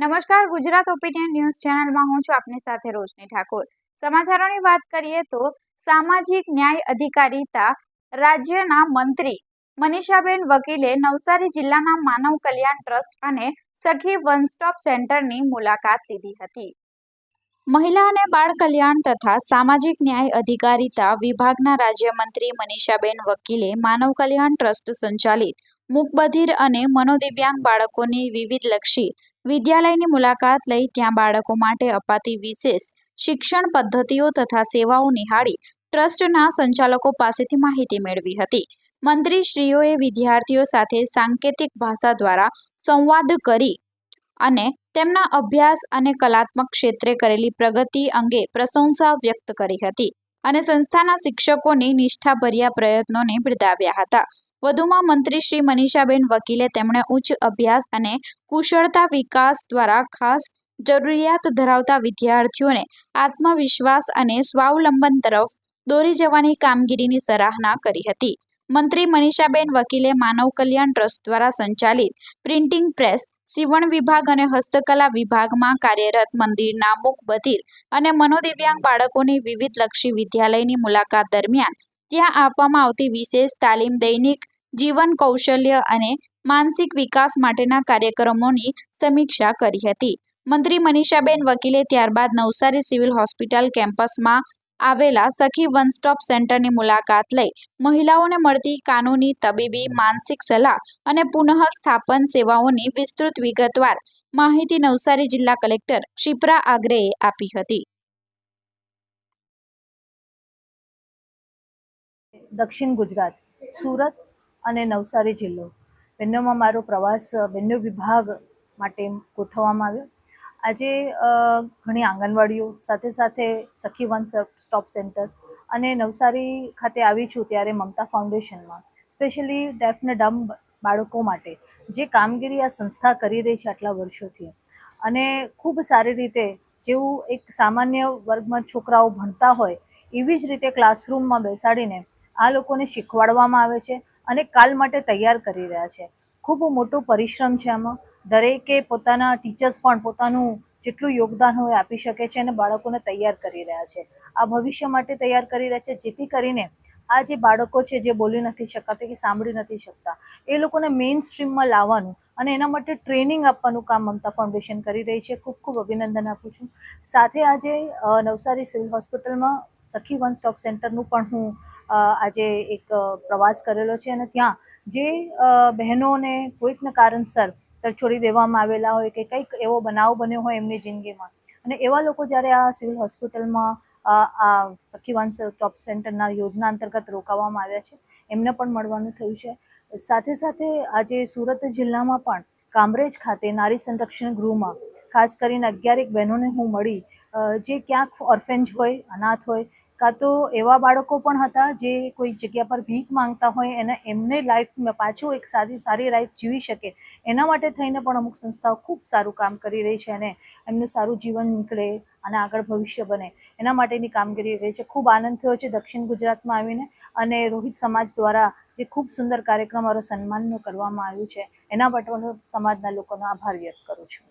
નમસ્કાર, Gujarat opinion news ચેનલમાં હું છું આપની સાથે રોશની ઠાકોર. સમાચારોની વાત કરીએ તો સામાજિક ન્યાય અધિકારીતા રાજ્યના મંત્રી મનીષાબેન વકીલે નવસારી જિલ્લાના માનવ કલ્યાણ ટ્રસ્ટ અને સખી વન સ્ટોપ સેન્ટરની મુલાકાત લીધી હતી. મહિલા અને બાળ કલ્યાણ તથા સામાજિક ન્યાય અધિકારીતા વિભાગના રાજ્યમંત્રી મનીષાબેન વકીલે માનવ કલ્યાણ ટ્રસ્ટ સંચાલિત મૂકબધિર અને મનોદિવ્યાંગ બાળકોની વિવિધલક્ષી. વિદ્યાલયની મુલાકાત લઈ ત્યાં બાળકો માટે અપાતી વિશેષ શિક્ષણ પદ્ધતિઓ તથા સેવાઓ નિહાળી ટ્રસ્ટના સંચાલકો પાસેથી માહિતી મેળવી હતી. મંત્રીશ્રીઓએ વિદ્યાર્થીઓ સાથે સાંકેતિક ભાષા દ્વારા સંવાદ કરી અને તેમના અભ્યાસ અને કલાત્મક ક્ષેત્રે કરેલી પ્રગતિ અંગે પ્રશંસા વ્યક્ત કરી હતી અને સંસ્થાના શિક્ષકોની નિષ્ઠાભર્યા પ્રયત્નોને બિરદાવ્યા હતા. વધુમાં મંત્રી શ્રી મનીષાબેન વકીલે તેમણે ઉચ્ચ અભ્યાસ અને કુશળતા વિકાસ દ્વારા ખાસ જરૂરિયાત ધરાવતા વિદ્યાર્થીઓને આત્મવિશ્વાસ અને સ્વાવલંબન તરફ દોરી જવાની કામગીરીની સરાહના કરી હતી. મંત્રી મનીષાબેન વકીલે માનવ કલ્યાણ ટ્રસ્ટ દ્વારા સંચાલિત પ્રિન્ટિંગ પ્રેસ, સીવણ વિભાગ અને હસ્તકલા વિભાગમાં કાર્યરત મંદિરના મૂક બધિર અને મનોદિવ્યાંગ બાળકોની વિવિધ લક્ષી વિદ્યાલયની મુલાકાત દરમિયાન ત્યાં આપવામાં આવતી વિશેષ તાલીમ દૈનિક જીવન કૌશલ્ય અને માનસિક વિકાસ માટેના કાર્યક્રમોની સમીક્ષા કરી હતી. મંત્રી મનીષાબેન વકીલે ત્યારબાદ નવસારી સિવિલ હોસ્પિટલ કેમ્પસમાં આવેલા સખી વન સેન્ટરની મુલાકાત લઈ મહિલાઓને મળતી કાનૂની તબીબી, માનસિક સલાહ અને પુનઃસ્થાપન સેવાઓની વિસ્તૃત વિગતવાર માહિતી નવસારી જિલ્લા કલેક્ટર ક્ષિપ્રા આગ્રેએ આપી હતી. દક્ષિણ ગુજરાત, સુરત અને નવસારી જિલ્લો. બંનેમાં મારો પ્રવાસ બંને વિભાગ માટે ગોઠવવામાં આવ્યો. આજે ઘણી આંગણવાડીઓ, સાથે સાથે સખી વન સ્ટોપ સેન્ટર અને નવસારી ખાતે આવી છું ત્યારે મમતા ફાઉન્ડેશનમાં. સ્પેશિયલી ડેફ ને ડમ બાળકો માટે, જે કામગીરી આ સંસ્થા કરી રહી છે આટલા વર્ષોથી. અને ખૂબ સારી રીતે જેવું એક સામાન્ય વર્ગમાં છોકરાઓ ભણતા હોય, એવી જ રીતે ક્લાસરૂમમાં બેસાડીને આ લોકોને શીખવાડવામાં આવે છે. અને કાલ માટે તૈયાર કરી રહ્યા છે. ખૂબ મોટો પરિશ્રમ છે આમાં. દરેકે પોતાના ટીચર્સ પણ પોતાનું જેટલું યોગદાન હોય આપી શકે છે અને બાળકોને તૈયાર કરી રહ્યા છે. આ ભવિષ્ય માટે તૈયાર કરી રહ્યા છે. જેથી કરીને આ જે બાળકો છે જે બોલી નથી શકતા કે સાંભળી નથી શકતા, એ લોકોને મેઇન સ્ટ્રીમમાં લાવવાનું અને એના માટે ટ્રેનિંગ આપવાનું કામ મમતા ફાઉન્ડેશન કરી રહી છે. ખૂબ ખૂબ અભિનંદન આપું છું. સાથે આજે નવસારી સિવિલ હોસ્પિટલમાં સખી વન સ્ટોપ સેન્ટરનું પણ હું આજે એક પ્રવાસ કરેલો છે અને ત્યાં જે બહેનોને કોઈકના કારણસર તરછોડી દેવામાં આવેલા હોય કે કંઈક એવો બનાવ બન્યો હોય એમની જિંદગીમાં. અને એવા લોકો જ્યારે આ સિવિલ હોસ્પિટલમાં આ સખી વન સ્ટોપ સેન્ટરના યોજના અંતર્ગત રોકાવામાં આવ્યા છે, એમને પણ મળવાનું થયું છે. સાથે સાથે આજે સુરત જિલ્લામાં પણ કામરેજ ખાતે નારી સંરક્ષણ ગૃહમાં ખાસ કરીને અગિયારેક બહેનોને હું મળી જે ક્યાંક ઓર્ફેન્જ હોય, અનાથ હોય કાં તો એવા બાળકો પણ હતા જે કોઈ જગ્યા પર ભીખ માંગતા હોય અને એમને લાઈફમાં પાછું એક સારી સારી લાઈફ જીવી શકે, એના માટે થઈને પણ અમુક સંસ્થાઓ ખૂબ સારું કામ કરી રહી છે અને એમનું સારું જીવન નીકળે અને આગળ ભવિષ્ય બને. એના માટેની કામગીરી રહી છે. ખૂબ આનંદ થયો છે દક્ષિણ ગુજરાતમાં આવીને અને રોહિત સમાજ દ્વારા જે ખૂબ સુંદર કાર્યક્રમ મારો સન્માનનું કરવામાં આવ્યું છે. એના માટે હું સમાજના લોકોનો આભાર વ્યક્ત કરું છું.